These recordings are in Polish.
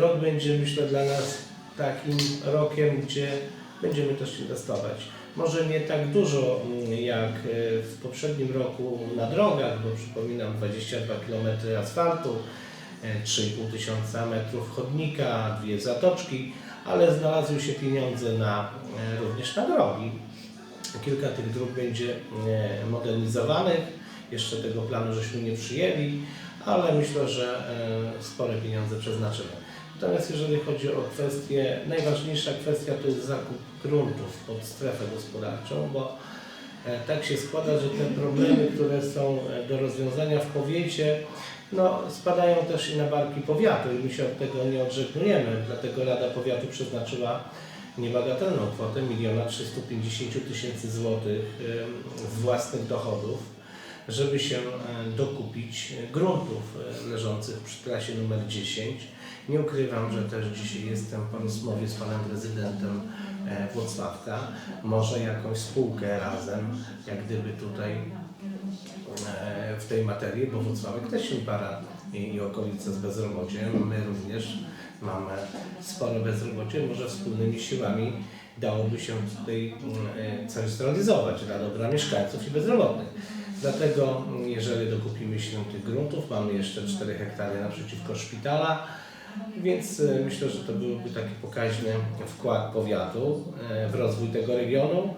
rok będzie myślę dla nas takim rokiem, gdzie będziemy też inwestować. Może nie tak dużo mm, jak e, w poprzednim roku na drogach, bo przypominam 22 km asfaltu, e, 3,5 tysiąca metrów chodnika, dwie zatoczki, ale znalazły się pieniądze na, e, również na drogi. Kilka tych dróg będzie e, modernizowanych. Jeszcze tego planu żeśmy nie przyjęli, ale myślę, że e, spore pieniądze przeznaczymy. Natomiast jeżeli chodzi o kwestię, najważniejsza kwestia to jest zakup gruntów pod strefę gospodarczą, bo e, tak się składa, że te problemy, które są e, do rozwiązania w powiecie, no, spadają też i na barki powiatu i my się od tego nie odżegnujemy. Dlatego Rada Powiatu przeznaczyła niebagatelną kwotę 1 350 tysięcy złotych em, z własnych dochodów, żeby się e, dokupić e, gruntów e, leżących przy trasie numer 10. Nie ukrywam, że też dzisiaj jestem po rozmowie z panem prezydentem Włocławka. Może jakąś spółkę razem, jak gdyby tutaj w tej materii, bo Włocławek też się para i, i okolice z bezrobociem. My również mamy spore bezrobocie. Może wspólnymi siłami dałoby się tutaj coś zrealizować dla dobra mieszkańców i bezrobotnych. Dlatego, mm, jeżeli dokupimy się tych gruntów, mamy jeszcze 4 hektary naprzeciwko szpitala, więc e, myślę, że to byłby taki pokaźny wkład powiatu e, w rozwój tego regionu.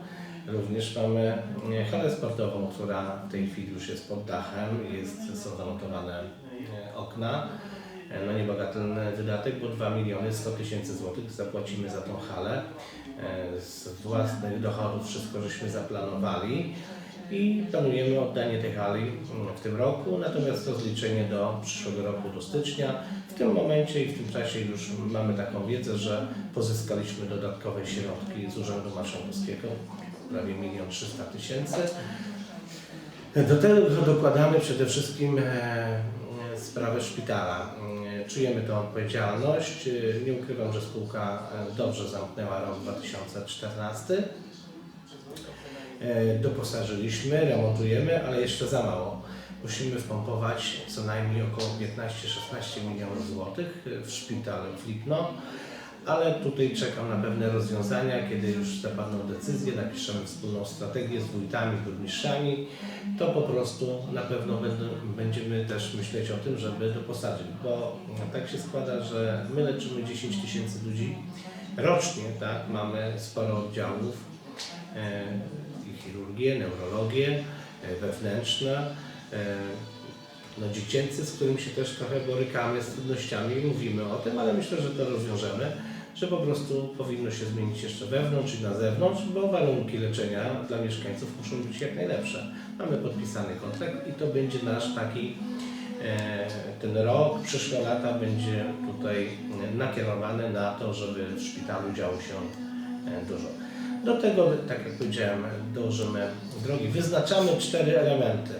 Również mamy e, halę sportową, która w tej chwili już jest pod dachem, jest, są zamontowane e, okna. No niebagatelny wydatek, bo 2 miliony 100 tysięcy złotych zapłacimy za tą halę. Z własnych dochodów wszystko żeśmy zaplanowali i planujemy oddanie tej hali mm, w tym roku, natomiast rozliczenie do przyszłego roku, do stycznia. W tym momencie i w tym czasie już mamy taką wiedzę, że pozyskaliśmy dodatkowe środki z Urzędu Marszałkowskiego, prawie 1 300 tysięcy. Do tego dokładamy przede wszystkim e, sprawę szpitala. E, Czujemy tę odpowiedzialność. E, Nie ukrywam, że spółka dobrze zamknęła rok 2014. E, Doposażyliśmy, remontujemy, ale jeszcze za mało. Musimy wpompować co najmniej około 15-16 milionów złotych w szpital w Lipno, ale tutaj czekam na pewne rozwiązania, kiedy już zapadną decyzje, napiszemy wspólną strategię z wójtami, burmistrzami, to po prostu na pewno będziemy też myśleć o tym, żeby doposażyć, bo tak się składa, że my leczymy 10 tysięcy ludzi rocznie, tak, mamy sporo oddziałów, e, chirurgię, neurologię, e, wewnętrzne, e, no, dziecięcy, z którym się też trochę borykamy z trudnościami i mówimy o tym, ale myślę, że to rozwiążemy, że po prostu powinno się zmienić jeszcze wewnątrz i na zewnątrz, bo warunki leczenia dla mieszkańców muszą być jak najlepsze. Mamy podpisany kontrakt i to będzie nasz taki e, ten rok, przyszłe lata będzie tutaj nakierowany na to, żeby w szpitalu działo się dużo. Do tego, tak jak powiedziałem, dążymy drogi. Wyznaczamy cztery elementy.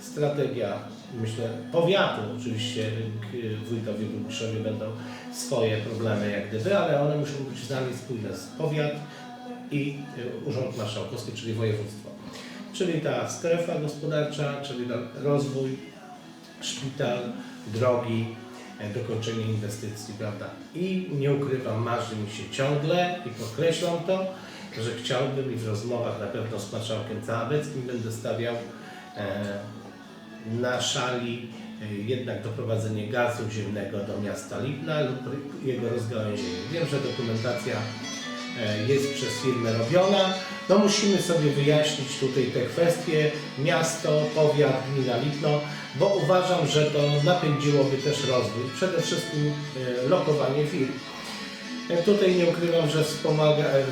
Strategia, myślę, powiatu. Oczywiście wójtowie, burmistrzowie będą swoje problemy jak gdyby, ale one muszą być z nami spójne z powiat i y, Urząd Marszałkowski, czyli województwo. Czyli ta strefa gospodarcza, czyli rozwój, szpital, drogi, e, dokończenie inwestycji, prawda? I nie ukrywam, marzy mi się ciągle i podkreślam to, że chciałbym i w rozmowach na pewno z marszałkiem Całabeckim będę stawiał e, na szali e, jednak doprowadzenie gazu ziemnego do miasta Lipna lub jego rozgałęzienie. Wiem, że dokumentacja e, jest przez firmę robiona. No musimy sobie wyjaśnić tutaj te kwestie, miasto, powiat, gmina Lipno, bo uważam, że to napędziłoby też rozwój, przede wszystkim lokowanie firm. Ja Tutaj nie ukrywam, że wspomaga, e,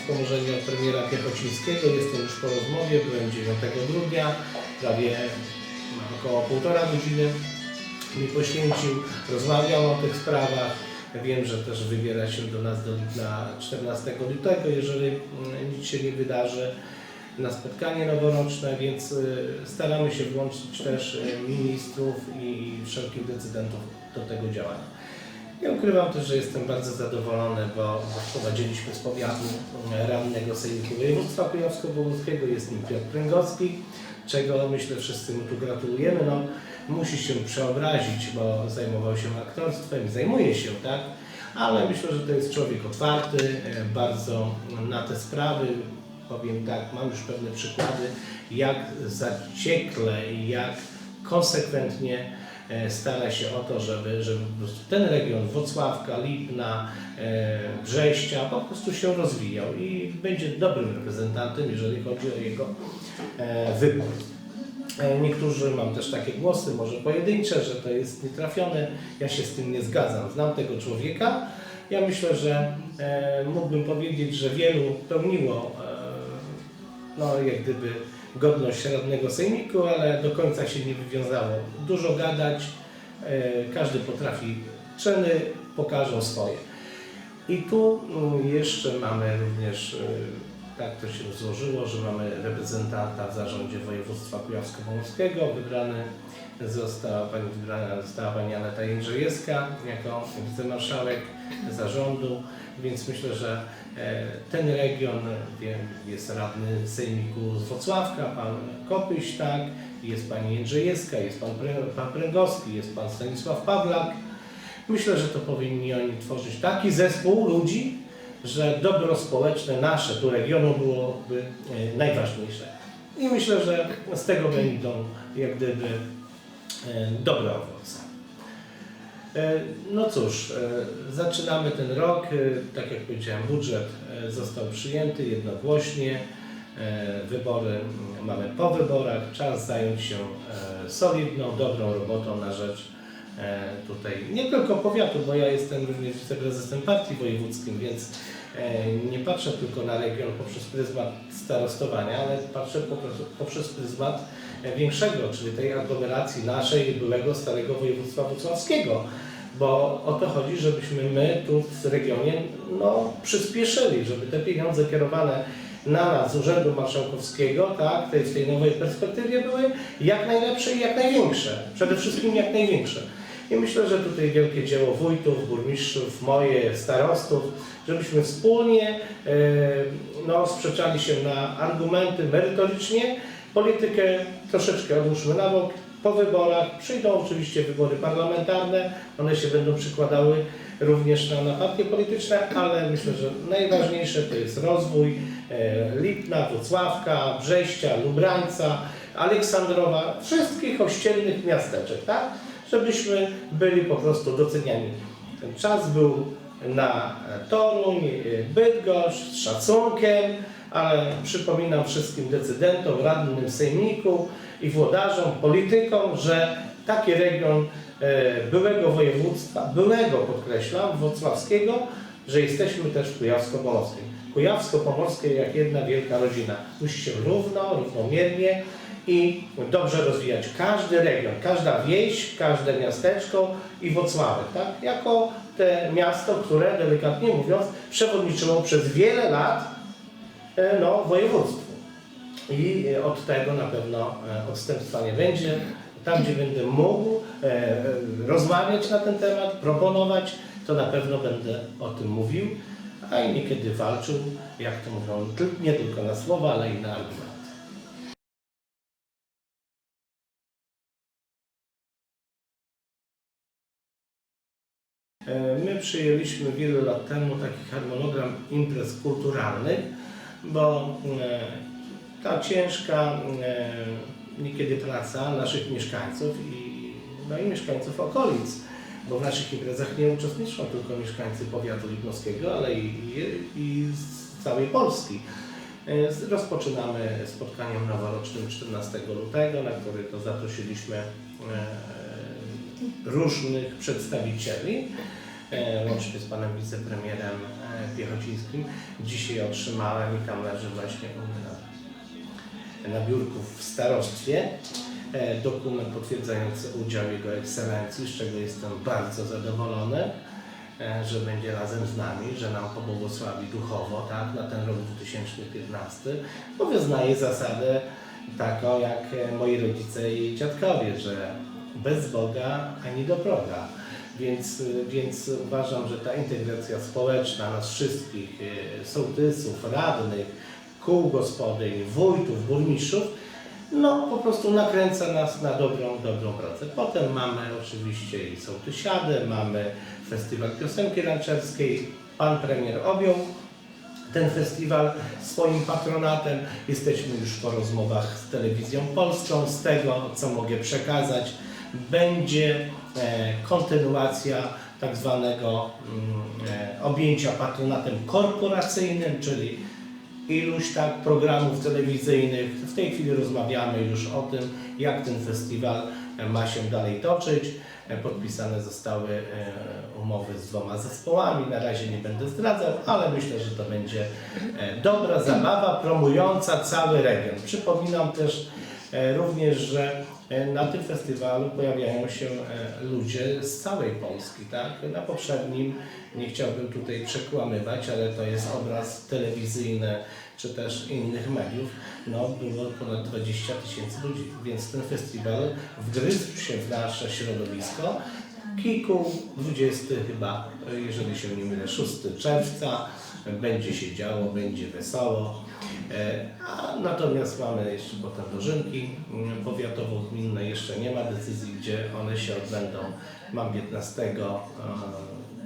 wspomożenie od premiera Piechocińskiego. Jestem już po rozmowie, byłem 9 grudnia, prawie około półtora godziny mi poświęcił, rozmawiał o tych sprawach. Wiem, że też wybiera się do nas do Lipna 14 lutego, jeżeli mm, nic się nie wydarzy na spotkanie noworoczne, więc y, staramy się włączyć też y, ministrów i wszelkich decydentów do tego działania. Nie ukrywam też, że jestem bardzo zadowolony, bo wprowadziliśmy z powiatu e, radnego Sejmiku Województwa Kujawsko-Pomorskiego, jest nim Piotr Pręgowski. czego myślę wszyscy mu tu gratulujemy. No, musi się przeobrazić, bo zajmował się aktorstwem zajmuje się, tak? Ale myślę, że to jest człowiek otwarty, e, bardzo na te sprawy. Powiem tak, mam już pewne przykłady, jak zaciekle jak konsekwentnie stara się o to, żeby, żeby po prostu ten region Wrocławka, Lipna, e, Brześcia po prostu się rozwijał i będzie dobrym reprezentantem, jeżeli chodzi o jego e, wybór. E, Niektórzy mam też takie głosy, może pojedyncze, że to jest nietrafione. Ja się z tym nie zgadzam. Znam tego człowieka. Ja myślę, że e, mógłbym powiedzieć, że wielu pełniło e, no, jak gdyby godność radnego sejmiku, ale do końca się nie wywiązało. Dużo gadać, e, każdy potrafi, czyny pokażą swoje. I tu mm, jeszcze mamy również, e, tak to się złożyło, że mamy reprezentanta w zarządzie województwa kujawsko-pomorskiego. Wybrany została pani, wybrana została pani Aneta Jędrzejewska jako wicemarszałek zarządu, więc myślę, że e, ten region, jest radny sejmiku z Wrocławka, pan Kopyś, tak, jest pani Jędrzejewska, jest pan, Prę- pan Pręgowski, jest pan Stanisław Pawlak. Myślę, że to powinni oni tworzyć taki zespół ludzi, że dobro społeczne nasze tu regionu byłoby e, najważniejsze. I myślę, że z tego będą jak gdyby e, dobre owoce. E, No cóż, e, zaczynamy ten rok. E, Tak jak powiedziałem, budżet został przyjęty jednogłośnie. Wybory mamy po wyborach. Czas zająć się solidną, dobrą robotą na rzecz tutaj nie tylko powiatu, bo ja jestem również wiceprezesem partii wojewódzkim, więc nie patrzę tylko na region poprzez pryzmat starostowania, ale patrzę poprzez, poprzez pryzmat większego, czyli tej aglomeracji naszej byłego starego województwa wrocławskiego. Bo o to chodzi, żebyśmy my tu w regionie no, przyspieszyli, żeby te pieniądze kierowane na nas z Urzędu Marszałkowskiego, tak, tej, w tej nowej perspektywie były jak najlepsze i jak największe. Przede wszystkim jak największe. I myślę, że tutaj wielkie dzieło wójtów, burmistrzów, moje, starostów, żebyśmy wspólnie e, no, sprzeczali się na argumenty merytorycznie, politykę troszeczkę odłóżmy na bok. Po wyborach przyjdą oczywiście wybory parlamentarne, one się będą przykładały również na, na partie polityczne, ale myślę, że najważniejsze to jest rozwój e, Lipna, Wrocławka, Brześcia, Lubrańca, Aleksandrowa, wszystkich ościennych miasteczek, tak? Żebyśmy byli po prostu doceniani. Ten czas był na Toruń, Bydgoszcz z szacunkiem, ale przypominam wszystkim decydentom, radnym sejmiku i włodarzom, politykom, że taki region e, byłego województwa, byłego podkreślam, wrocławskiego, że jesteśmy też w Kujawsko-Pomorskim. Kujawsko-Pomorskie jak jedna wielka rodzina. Musi się równo, równomiernie i dobrze rozwijać każdy region, każda wieś, każde miasteczko i Wrocławek, tak? Jako te miasto, które delikatnie mówiąc przewodniczyło przez wiele lat no, województwu. I e, od tego na pewno e, odstępstwa nie będzie. Tam, gdzie będę mógł e, e, rozmawiać na ten temat, proponować, to na pewno będę o tym mówił, a i niekiedy walczył, jak to mówią, nie tylko na słowa, ale i na argumenty. E, My przyjęliśmy wiele lat temu taki harmonogram imprez kulturalnych, bo e, ta ciężka e, niekiedy praca naszych mieszkańców i, no i mieszkańców okolic, bo w naszych imprezach nie uczestniczą tylko mieszkańcy powiatu lipnowskiego, ale i, i, z całej Polski. Rozpoczynamy spotkaniem noworocznym 14 lutego, na który to zaprosiliśmy e, różnych przedstawicieli, łącznie z panem wicepremierem e, Piechocińskim. Dzisiaj otrzymałem i tam leży właśnie na, na biurku w starostwie e, dokument potwierdzający udział Jego Ekscelencji, z czego jestem bardzo zadowolony, e, że będzie razem z nami, że nam pobłogosławi duchowo tak, na ten rok 2015, bo wyznaje zasadę taką jak e, moi rodzice i dziadkowie, że bez Boga ani do proga. Więc, y, więc uważam, że ta integracja społeczna nas wszystkich, y, sołtysów, radnych, kół gospodyń, wójtów, burmistrzów, no po prostu nakręca nas na dobrą, dobrą pracę. Potem mamy oczywiście i Sołtysiadę, mamy Festiwal Piosenki Ranczewskiej, Pan Premier objął ten festiwal swoim patronatem. Jesteśmy już po rozmowach z telewizją polską. Z tego, co mogę przekazać, będzie kontynuacja tak zwanego mm, e, objęcia patronatem korporacyjnym, czyli iluś tak programów telewizyjnych. W tej chwili rozmawiamy już o tym, jak ten festiwal e, ma się dalej toczyć. E, Podpisane zostały e, umowy z dwoma zespołami. Na razie nie będę zdradzał, ale myślę, że to będzie e, dobra zabawa promująca cały region. Przypominam też e, również, że e, na tym festiwalu pojawiają się e, ludzie z całej Polski. Tak? Na poprzednim, nie chciałbym tutaj przekłamywać, ale to jest obraz telewizyjny czy też innych mediów, no było ponad 20 tysięcy ludzi, więc ten festiwal wgryzł się w nasze środowisko. Kilku, 20 chyba, jeżeli się nie mylę, 6 czerwca, będzie się działo, będzie wesoło. E, A natomiast mamy jeszcze potem dożynki mm, powiatowo-gminne, jeszcze nie ma decyzji, gdzie one się odbędą. Mam 15 e,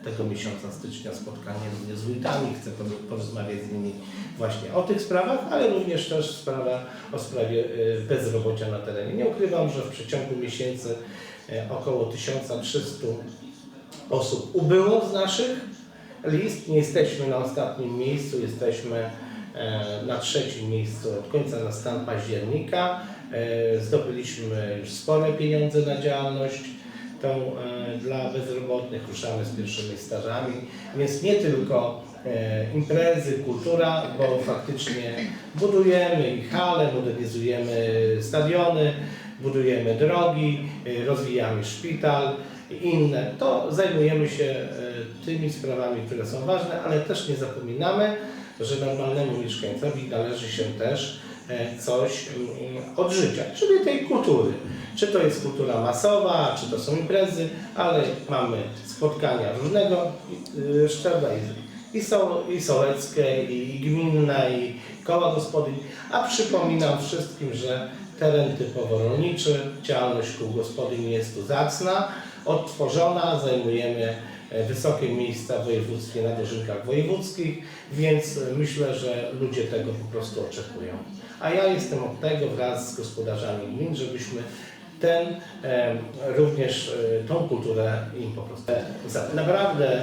tego miesiąca stycznia spotkanie z wójtami, chcę po- porozmawiać z nimi właśnie o tych sprawach, ale również też sprawa o sprawie e, bezrobocia na terenie. Nie ukrywam, że w przeciągu miesięcy około 1300 osób ubyło z naszych list. Nie jesteśmy na ostatnim miejscu, jesteśmy na trzecim miejscu od końca na stan października. E, Zdobyliśmy już spore pieniądze na działalność tą e, dla bezrobotnych, ruszamy z pierwszymi stażami, więc nie tylko e, imprezy, kultura, bo faktycznie budujemy i hale, modernizujemy stadiony, budujemy drogi, e, rozwijamy szpital i inne. To zajmujemy się e, tymi sprawami, które są ważne, ale też nie zapominamy, że normalnemu mieszkańcowi należy się też e, coś mm, od życia, czyli tej kultury. Czy to jest kultura masowa, czy to są imprezy, ale mamy spotkania różnego y, szczebla i, so, i sołeckie, i gminne, i koła gospodyń. A przypominam wszystkim, że teren typowo rolniczy, działalność kół gospodyń jest tu zacna, odtworzona, zajmujemy wysokie miejsca w województwie na dożynkach wojewódzkich, więc e, myślę, że ludzie tego po prostu oczekują. A ja jestem od tego wraz z gospodarzami gmin, żebyśmy ten e, również e, tą kulturę im po prostu. E, Naprawdę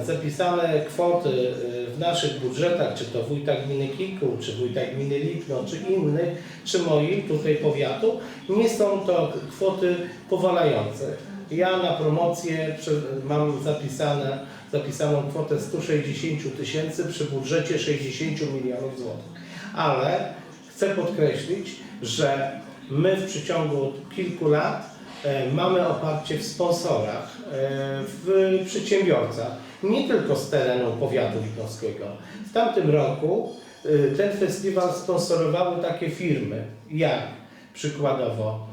e, zapisane kwoty e, w naszych budżetach, czy to wójta gminy Kiku, czy wójta gminy Lipno, czy innych, czy moim tutaj powiatu, nie są to kwoty powalające. Ja na promocję mam zapisane, zapisaną kwotę 160 tysięcy przy budżecie 60 milionów złotych. Ale chcę podkreślić, że my w przeciągu kilku lat e, mamy oparcie w sponsorach, e, w przedsiębiorcach, nie tylko z terenu powiatu lipnowskiego. W tamtym roku e, ten festiwal sponsorowały takie firmy jak przykładowo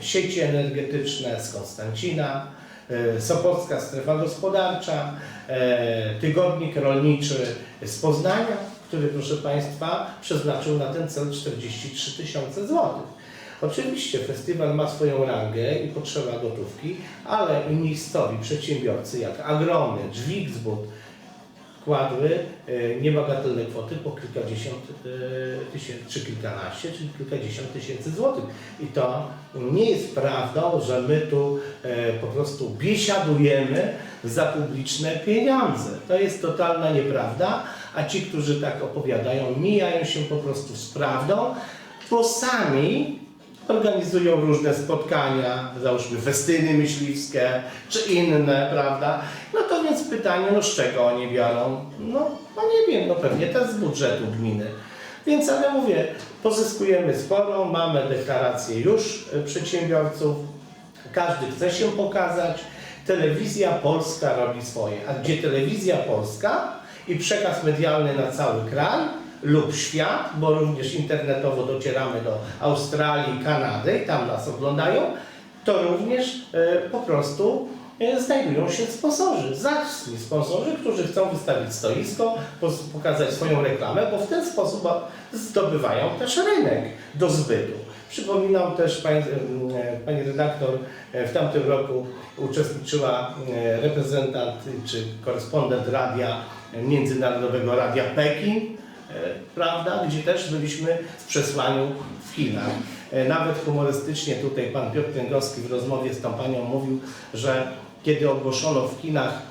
sieci energetyczne z Konstancina, e, Sopocka Strefa Gospodarcza, e, Tygodnik Rolniczy z Poznania, który proszę Państwa przeznaczył na ten cel 43 tysiące złotych. Oczywiście festiwal ma swoją rangę i potrzeba gotówki, ale miejscowi przedsiębiorcy jak Agrony, Dźwigsbud kładły e, niebagatelne kwoty po kilkadziesiąt e, tysięcy, czy kilkanaście, czy kilkadziesiąt tysięcy złotych. I to nie jest prawdą, że my tu e, po prostu biesiadujemy za publiczne pieniądze. To jest totalna nieprawda, a ci, którzy tak opowiadają, mijają się po prostu z prawdą, bo sami organizują różne spotkania, załóżmy festyny myśliwskie, czy inne, prawda? No to więc pytanie, no z czego oni biorą? No, no nie wiem, no pewnie też z budżetu gminy. Więc ale mówię, pozyskujemy sporo, mamy deklaracje już e, przedsiębiorców, każdy chce się pokazać, telewizja polska robi swoje. A gdzie telewizja polska i przekaz medialny na cały kraj lub świat, bo również internetowo docieramy do Australii, Kanady i tam nas oglądają, to również e, po prostu e, znajdują się sponsorzy, zacni sponsorzy, którzy chcą wystawić stoisko, pokazać swoją reklamę, bo w ten sposób zdobywają też rynek do zbytu. Przypominam też, pań, e, pani redaktor, w tamtym roku uczestniczyła reprezentant czy korespondent radia Międzynarodowego Radia Pekin, prawda, gdzie też byliśmy w przesłaniu w Chinach. E, Nawet humorystycznie tutaj pan Piotr Kręgowski w rozmowie z tą panią mówił, że kiedy ogłoszono w Chinach,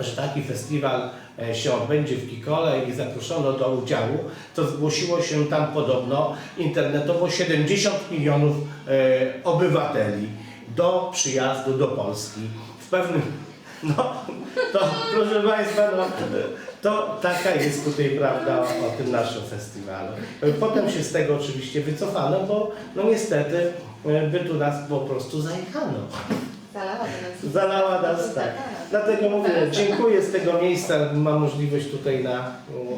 że taki festiwal e, się odbędzie w Kikole i zaproszono do udziału, to zgłosiło się tam podobno internetowo 70 milionów e, obywateli do przyjazdu do Polski. W pewnym, no, to proszę Państwa, no, to taka jest tutaj prawda o, o tym naszym festiwalu. Potem się z tego oczywiście wycofano, bo no niestety e, by tu nas po prostu zajechano. Zalała nas. Zalała nas, tak. Dlatego mówię, dziękuję z tego miejsca, mam możliwość tutaj na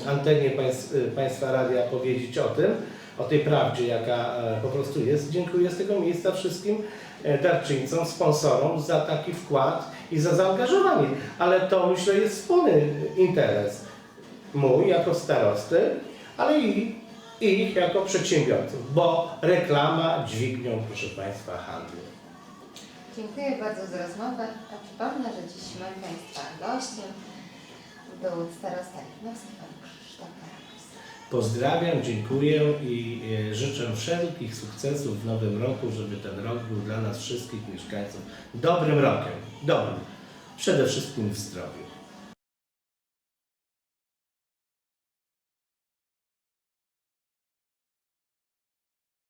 antenie państw, y, Państwa Radia powiedzieć o tym, o tej prawdzie, jaka e, po prostu jest. Dziękuję z tego miejsca wszystkim e, darczyńcom, sponsorom za taki wkład i za zaangażowanie. Ale to myślę jest wspólny interes mój jako starosty, ale i ich jako przedsiębiorców, bo reklama dźwignią, proszę Państwa, handlu. Dziękuję bardzo za rozmowę. A przypomnę, że dziś moim Państwa gościem był starosta Litnowski, pan Krzysztof. Pozdrawiam, dziękuję i e, życzę wszelkich sukcesów w nowym roku, żeby ten rok był dla nas wszystkich mieszkańców dobrym rokiem. Dobrym. Przede wszystkim w zdrowiu.